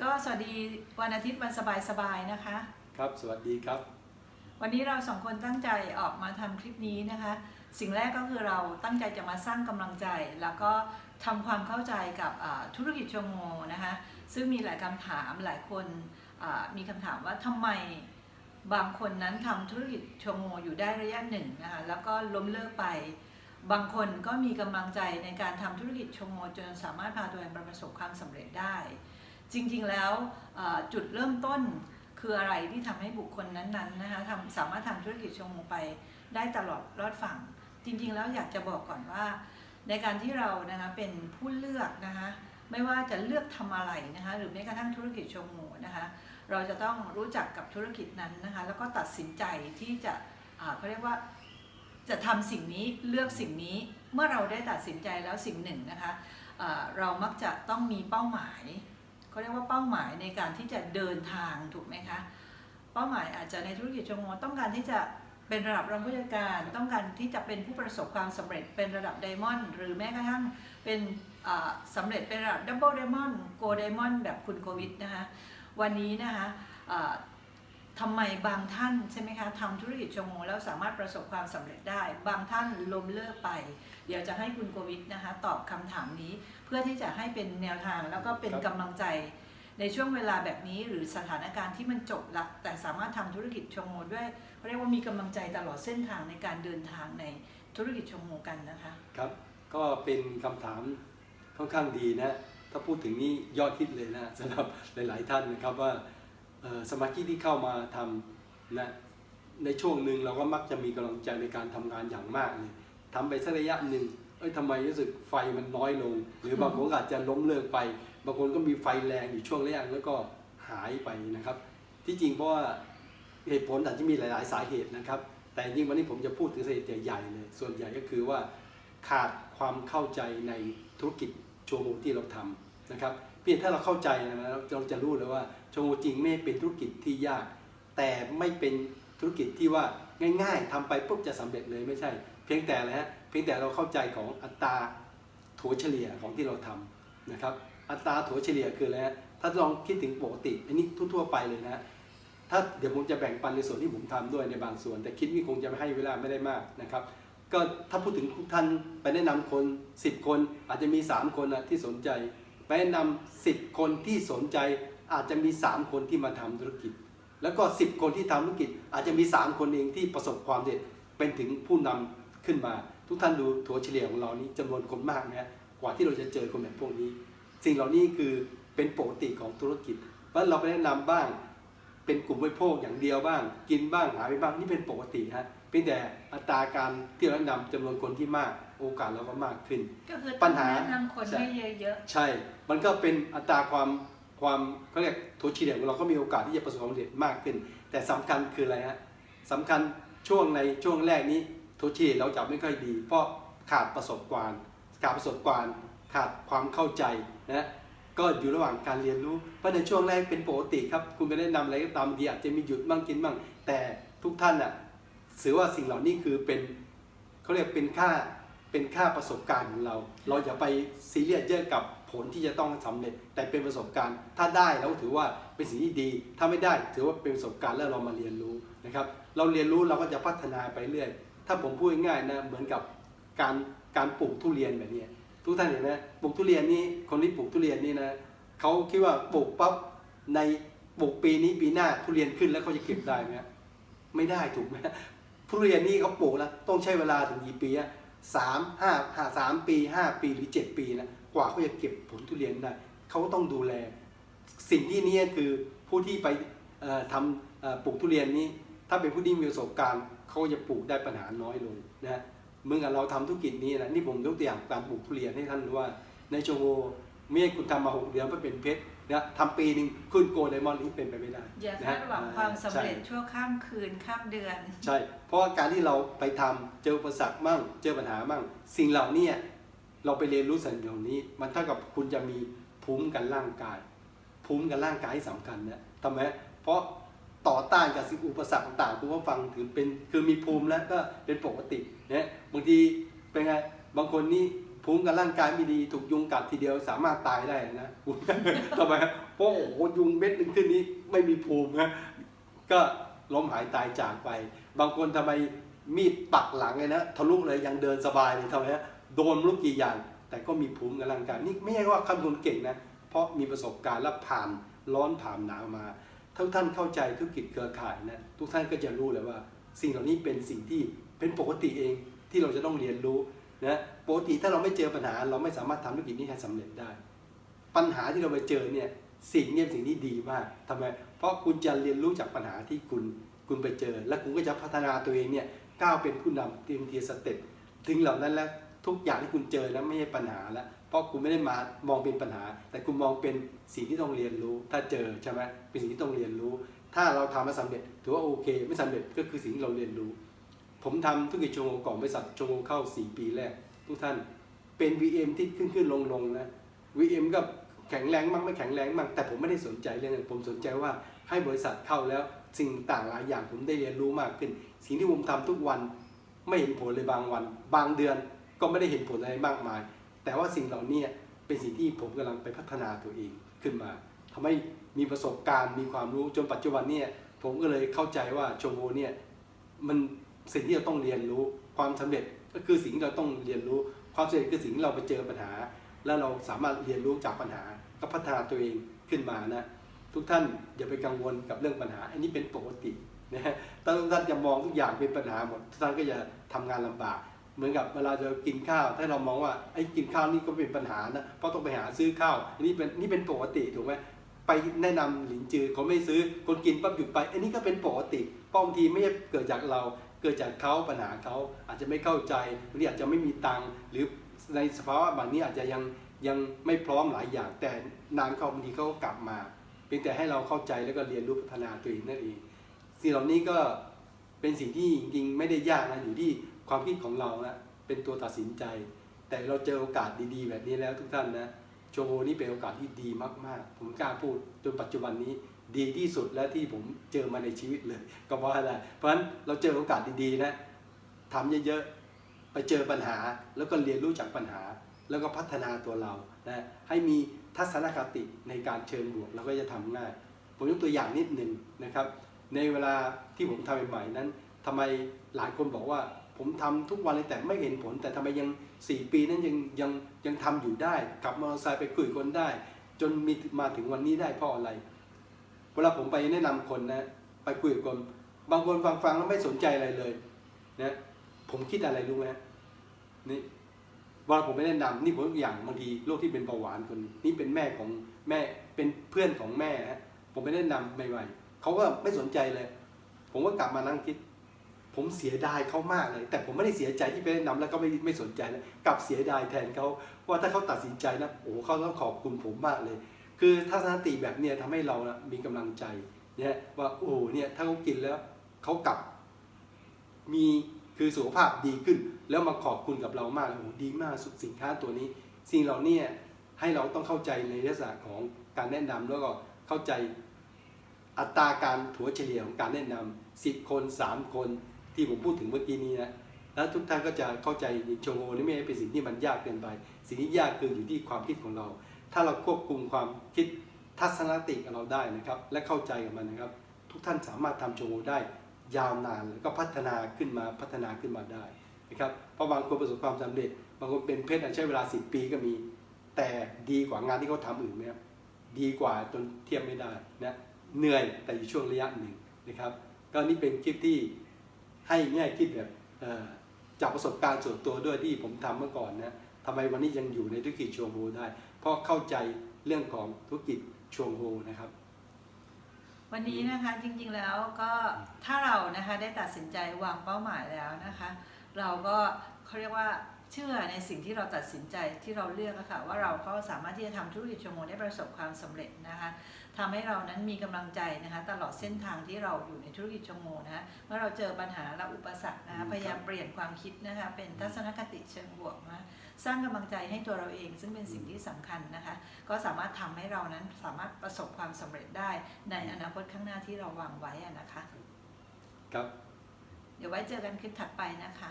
ก็สวัสดีวันอาทิตย์วันสบายๆนะคะ ครับ สวัสดีครับ วันนี้เราสองคนตั้งใจออกมาทำคลิปนี้นะคะ สิ่งแรกก็คือเราตั้งใจจะมาสร้างกำลังใจ แล้วก็ทำความเข้าใจกับอ่าธุรกิจชงโงนะคะ ซึ่งมีหลายคำถามหลายคนอ่ามีคำถามว่าทำไมบางคนนั้นทำธุรกิจชงโงอยู่ได้ระยะหนึ่งนะคะแล้วก็ล้มเลิกไปบางคนก็มีกำลังใจในการทำธุรกิจชงโงจนสามารถพาตัวเองไปประสบความสำเร็จได้ จริงๆแล้วจุดเริ่มต้นคืออะไรที่ทำให้บุคคลนั้นๆนะคะทำสามารถทำธุรกิจชงโงไปได้ตลอดรอดฝั่ง จริง ๆ แล้วอยากจะบอกก่อนว่า ในการที่เรานะคะเป็นผู้เลือกนะคะไม่ว่าจะเลือกทำอะไรนะคะหรือแม้กระทั่งธุรกิจชงโงนะคะเราจะต้องรู้จักกับธุรกิจนั้นนะคะแล้วก็ตัดสินใจที่จะเขาเรียกว่าจะทำสิ่งนี้เลือกสิ่งนี้เมื่อเราได้ตัดสินใจแล้วสิ่งหนึ่งนะคะอ่าเรามักจะต้องมีเป้าหมาย เขาเรียกว่าเป้าหมายในการที่จะเดินทางถูกไหมคะ เป้าหมายอาจจะในธุรกิจชงโงต้องการที่จะเป็นระดับรองผู้จัดการ ต้องการที่จะเป็นผู้ประสบความสำเร็จเป็นระดับไดมอนด์หรือแม้กระทั่งเป็นสำสำเร็จเป็นระดับดับเบิลไดมอนด์โกลไดมอนด์แบบคุณโควิดนะคะวันนี้นะคะ อ่าทำไมบางท่านใช่ไหมคะทำธุรกิจชงโงแล้วสามารถประสบความสำเร็จได้ บางท่านล้มเลิกไป เดี๋ยวจะให้คุณโควิดนะคะ ตอบคำถามนี้ เพื่อที่จะให้เป็นแนวทางแล้วก็เป็นครับกำลังใจ ในช่วงเวลาแบบนี้หรือสถานการณ์ที่มันจบละแต่สามารถทำธุรกิจชงโมด้วยเขาเรียกว่ามีกำลังใจตลอดเส้นทางในการเดินทางในธุรกิจชงโมกันนะคะครับก็เป็นคำถามค่อนข้างดีนะถ้าพูดถึงนี่ยอดฮิตเลยนะสำหรับหลาย ๆ ท่านนะครับว่าเอ่อ สมาชิกที่เข้ามาทำนะในช่วงหนึ่งเราก็มักจะมีกำลังใจในการทำงานอย่างมากเลยทำไปสักระยะหนึ่งเอ้ยทำไมรู้สึกไฟมันน้อยลง หรือบางคนอาจจะล้มเลิกไป บางคนก็มีไฟแรงอยู่ช่วงแรกแล้วก็หายไปนะครับ ที่จริงเพราะว่าเหตุผลอาจจะมีหลาย ๆ สาเหตุนะครับ แต่จริงวันนี้ผมจะพูดถึงสาเหตุใหญ่ๆเลยส่วนใหญ่ก็คือว่าขาดความเข้าใจในธุรกิจโชว์รูมที่เราทำนะครับ พียงถ้าเราเข้าใจนะเราจะรู้เลยว่าโชว์รูมจริงไม่เป็นธุรกิจที่ยาก แต่ไม่เป็นธุรกิจที่ว่าง่าย ๆทำไปปุ๊บจะสำเร็จเลยไม่ใช่ เพียงแต่อะไรฮะเพียงแต่เราเข้าใจของอัตราถัวเฉลี่ยของที่เราทำนะครับ อัตราถัวเฉลี่ยคืออะไรฮะถ้าลองคิดถึงปกติ อันนี้ทั่วๆไปเลยนะถ้าเดี๋ยวผมจะแบ่งปันในส่วนที่ผมทำด้วยในบางส่วน แต่คิดนี่คงจะไม่ให้เวลาไม่ได้มากนะครับก็ถ้าพูดถึงทุกท่านไปแนะนำคน 10 คนอาจจะมี 3 คนนะที่สนใจ ไปแนะนำ10คนที่สนใจอาจจะมี 3 คนที่มาทำธุรกิจ แล้วก็ 10 คนที่ทำธุรกิจ อาจจะมี 3 คนเองที่ประสบความสำเร็จเป็นถึงผู้นำขึ้นมา ทุกท่านดูถัวเฉลี่ยของเรานี้จำนวนคนมากนะฮะกว่าที่เราจะเจอคนแบบพวกนี้ สิ่งเหล่านี้คือเป็นปกติของธุรกิจเพราะเราไปแนะนำบ้าง เป็นกลุ่มบริโภคอย่างเดียวบ้าง กินบ้างหายไปบ้างนี่เป็นปกติฮะเพียงแต่อัตราการที่เราแนะนำจำนวนคนที่มากโอกาสเราก็มากขึ้น ก็คือปัญหาแนะนำคนใช่ให้เยอะใช่ มันก็เป็นอัตราความความเขาเรียกถัวเฉลี่ยของเราก็มีโอกาสที่จะประสบความสำเร็จมากขึ้น แต่สำคัญคืออะไรฮะสำคัญช่วงในช่วงแรกนี้ถัวเฉลี่ยเราจะไม่ค่อยดี เพราะขาดประสบการณ์ขาดประสบการณ์ขาดความเข้าใจนะ ก็อยู่ระหว่างการเรียนรู้ เพราะในช่วงแรกเป็นปกติครับ คุณไปแนะนำอะไรก็ตามบางทีอาจจะมีหยุดบ้างกินบ้าง แต่ทุกท่านอะถือว่าสิ่งเหล่านี้คือเป็นเขาเรียกเป็นค่าเป็นค่าประสบการณ์ของเรา เราอย่าไปซีเรียสเยอะกับผลที่จะต้องสำเร็จ แต่เป็นประสบการณ์ ถ้าได้เราถือว่าเป็นสิ่งที่ดี ถ้าไม่ได้ถือว่าเป็นประสบการณ์แล้วเรามาเรียนรู้นะครับ เราเรียนรู้เราก็จะพัฒนาไปเรื่อย ถ้าผมพูดง่ายๆนะเหมือนกับการการปลูกทุเรียนแบบนี้ ทุกท่านเห็นไหมปลูกทุเรียนนี่คนที่ปลูกทุเรียนนี่นะเขาคิดว่าปลูกปั๊บในปลูกปีนี้ปีหน้าทุเรียนขึ้นแล้วเขาจะเก็บได้ไหมไม่ได้ถูกไหมทุเรียนนี่เขาปลูกแล้วต้องใช้เวลาถึงกี่ปีอะสามห้าห้าสามปีห้าปีหรือเจ็ดปีนะกว่าเขาจะเก็บผลทุเรียนได้เขาก็ต้องดูแล สิ่งที่นี่คือผู้ที่ไปทำปลูกทุเรียนนี้ ถ้าเป็นผู้ที่มีประสบการณ์เขาจะปลูกได้ปัญหาน้อยลงนะ ฮะเมื่อเราทำธุรกิจนี้นะนี่ผมยกตัวอย่างการปลูกทุเรียนให้ท่านรู้ว่า ในโชโวเมื่อคุณทำมาหกเดือนก็เป็นเพชรนะทำปีหนึ่งขึ้นโกลไดมอนด์นี่เป็นไปไม่ได้ๆอย่านะคาฮะดหวังความสำเร็จใช่ชั่วข้ามคืนข้ามเดือน ใช่ เพราะว่าการที่เราไปทำเจออุปสรรคมั่ง เจอปัญหามั่ง สิ่งเหล่านี้เราไปเรียนรู้สิ่งเหล่านี้ มันเท่ากับคุณจะมีภูมิกันร่างกาย ภูมิกันร่างกายที่สำคัญนะทำไมเพราะ ต่อต้านกับสิ่งอุปสรรคต่างๆคุณก็ฟังถือเป็นคือมีภูมิแล้วก็เป็นปกตินะบางทีเป็นไงบางคนนี่ภูมิกับร่างกายไม่ดีถูกยุงกัดทีเดียวสามารถตายได้นะทำไมเพราะโอ้โหยุงเม็ดหนึ่งขึ้นนี้ไม่มีภูมินะก็ล้มหายตายจากไป บางคนทำไมมีดปักหลังเลยนะทะลุเลยยังเดินสบายเลยทำไมฮะโดนไม่รู้กี่อย่าง แต่ก็มีภูมิกับร่างกายนี่ไม่ใช่ว่าคำนวณเก่งนะเพราะมีประสบการณ์และผ่านร้อนผ่านหนาวมา ถ้าท่านเข้าใจธุรกิจเครือข่ายนะทุกท่านก็จะรู้เลยว่า สิ่งเหล่านี้เป็นสิ่งที่เป็นปกติเองที่เราจะต้องเรียนรู้นะปกติถ้าเราไม่เจอปัญหา เราไม่สามารถทำธุรกิจนี้ให้สำเร็จได้ ปัญหาที่เราไปเจอเนี่ยสิ่งเนี้สิ่งที่ดีมากทำไม เพราะคุณจะเรียนรู้จากปัญหาที่คุณคุณไปเจอ และคุณก็จะพัฒนาตัวเองเนี่ยก้าวเป็นผู้นำเตรียมเทียสเต็ปถึงเหล่านั้นแล้วทุกอย่างที่คุณเจอแล้วไม่ใช่ปัญหาแล้ว ราะคุณไม่ได้มามองเป็นปัญหา แต่คุณมองเป็นสิ่งที่ต้องเรียนรู้ ถ้าเจอใช่ไหมเป็นสิ่งที่ต้องเรียนรู้ ถ้าเราทำแล้วสำเร็จถือว่าโอเค ไม่สำเร็จก็คือสิ่งที่เราเรียนรู้ ผมทำธุรกิจชงโงก่อนบริษัทชงโงเข้า 4 ปีแรก ทุกท่านเป็น VM ที่ขึ้นขึ้นลงลงนะ VM ก็แข็งแรงมั่งไม่แข็งแรงมั่งแต่ผมไม่ได้สนใจเรื่องนั้นผมสนใจว่าให้บริษัทเข้าแล้วสิ่งต่างหลายอย่างผมได้เรียนรู้มากขึ้น สิ่งที่ผมทำทุกวันไม่เห็นผลเลยบางวัน บางเดือนก็ไม่ได้เห็นผลอะไรมากมาย แต่ว่าสิ่งเหล่านี้เป็นสิ่งที่ผมกำลังไปพัฒนาตัวเองขึ้นมาทำให้มีประสบการณ์มีความรู้จนปัจจุบันเนี่ยผมก็เลยเข้าใจว่าชงโงเนี่ยมันสิ่งที่เราต้องเรียนรู้ความสำเร็จก็คือสิ่งที่เราต้องเรียนรู้ความสำเร็จคือสิ่งที่เราไปเจอปัญหา แล้วเราสามารถเรียนรู้จากปัญหาก็พัฒนาตัวเองขึ้นมานะทุกท่านอย่าไปกังวลกับเรื่องปัญหา อันนี้เป็นปกตินะฮะถ้าทุกท่านจะมองทุกอย่างเป็นปัญหาหมดทุกท่านก็จะทำงานลำบาก เหมือนกับเวลาจะกินข้าว ถ้าเรามองว่าไอ้กินข้าวนี่ก็เป็นปัญหานะเพราะต้องไปหาซื้อข้าวนนี้เป็นนี่เป็นปกติถูกไหมไปแนะนำหลินจือเขาไม่ซื้อคนกินปั๊บหยุดไป อันนี้ก็เป็นปกติบางทีไม่เกิดจากเราเกิดจากเขาปัญหาเขาอาจจะไม่เข้าใจหรืออาจจะไม่มีตังค์หรือในสภาวะบางนี้อาจจะยังยังไม่พร้อมหลายอย่าง แต่นานเข้าบางทีเขาก็กลับมาเพียงแต่ให้เราเข้าใจแล้วก็เรียนรู้พัฒนาตัวเองนั่นเองสิ่งเหล่านี้ก็เป็นสิ่งที่จริงๆไม่ได้ยากนะอยู่ที่ ความคิดของเรานะเป็นตัวตัดสินใจ แต่เราเจอโอกาสดีๆ แบบนี้แล้วทุกท่านนะโชโฮนี่เป็นโอกาสที่ดีมากๆ ผมกล้าพูดจนปัจจุบันนี้ดีที่สุดและที่ผมเจอมาในชีวิตเลย ก็เพราะอะไรเพราะฉะนั้นเราเจอโอกาสดีๆนะทำเยอะๆไปเจอปัญหาแล้วก็เรียนรู้จากปัญหา แล้วก็พัฒนาตัวเรานะให้มีทัศนคติในการเชิงบวกเราก็จะทำง่ายผมยกตัวอย่างนิดหนึ่งนะครับ ในเวลาที่ผมทำใหม่ๆนั้นทำไมหลายคนบอกว่า ผมทำทุกวันเลยแต่ไม่เห็นผล แต่ทำไมยัง 4 ปีนั้นยังยังยังทำอยู่ได้ขับมอเตอร์ไซค์ไปคุยกับคนได้ จนมีมาถึงวันนี้ได้เพราะอะไร เวลาผมไปแนะนำคนนะ ไปคุยกับคนบางคนฟังๆแล้วไม่สนใจอะไรเลยนะผมคิดอะไรรู้ไหมนี่เวลาผมไปแนะนำนี่ผมยกอย่างบางทีโรคที่เป็นเบาหวานคนนี่เป็นแม่ของแม่เป็นเพื่อนของแม่ฮะผมไปแนะนำใหม่ๆเขาก็ไม่สนใจเลย ผมก็กลับมานั่งคิด ผมเสียดายเขามากเลย แต่ผมไม่ได้เสียใจที่ไปแนะนำแล้วก็ไม่ไม่สนใจนะกลับเสียดายแทนเขาว่าถ้าเขาตัดสินใจนะโอ้เขาต้องขอบคุณผมมากเลย คือทัศนคติแบบเนี้ยทำให้เรานะมีกำลังใจเนี่ยว่าโอ้เนี่ยถ้าเขากินแล้วเขากลับ มีคือสุขภาพดีขึ้น แล้วมาขอบคุณกับเรามากโอ้ดีมากสุดสินค้าตัวนี้ สิ่งเหล่านี้ให้เราต้องเข้าใจในลักษณะของการแนะนำแล้วก็เข้าใจอัตราการถัวเฉลี่ยของการแนะนำสิบคนสามคน ที่ผมพูดถึงเมื่อกี้นี้นะแล้วทุกท่านก็จะเข้าใจโชโงนี่ไม่ใช่เป็นสิ่งที่มันยากเกินไป สิ่งที่ยากคืออยู่ที่ความคิดของเรา ถ้าเราควบคุมความคิดทัศนคติของเราได้นะครับ และเข้าใจกับมันนะครับ ทุกท่านสามารถทำโชโงได้ยาวนานแล้วก็พัฒนาขึ้นมาพัฒนาขึ้นมาได้นะครับเพราะบางคนประสบความสำเร็จ บางคนเป็นเพชรอาจใช้เวลา 10 ปีก็มี แต่ดีกว่างานที่เขาทำอื่นไหมครับดีกว่าจนเทียบไม่ได้นะเหนื่อยแต่อยู่ช่วงระยะหนึ่งนะครับ ก็นี่เป็นคลิปที่ ให้แง่คิดแบบจากประสบการณ์ส่วนตัวด้วยที่ผมทำเมื่อก่อนนะทำไมวันนี้ยังอยู่ในธุรกิจชวงโฮได้ เพราะเข้าใจเรื่องของธุรกิจชวงโฮนะครับ วันนี้นะคะจริงๆแล้วก็ถ้าเรานะคะได้ตัดสินใจวางเป้าหมายแล้วนะคะ เราก็เขาเรียกว่า ชื่อในสิ่งที่เราตัดสินใจที่เราเลือกอะค่ะว่าเราก็สามารถที่จะทำธุรกิจชั่วโมงได้ประสบความสำเร็จนะคะทำให้เรานั้นมีกำลังใจนะคะตลอดเส้นทางที่เราอยู่ในธุรกิจชั่วโมงนะคะเมื่อเราเจอปัญหาและอุปสรรคนะคะพยายามเปลี่ยนความคิดนะคะเป็นทัศนคติเชิงบวกนะสร้างกำลังใจให้ตัวเราเอง ซึ่งเป็นสิ่งที่สำคัญนะคะ ก็สามารถทำให้เรานั้นสามารถประสบความสำเร็จได้ในอนาคตข้างหน้าที่เราวางไว้อะนะคะครับเดี๋ยวไว้เจอกันคลิปถัดไปนะคะ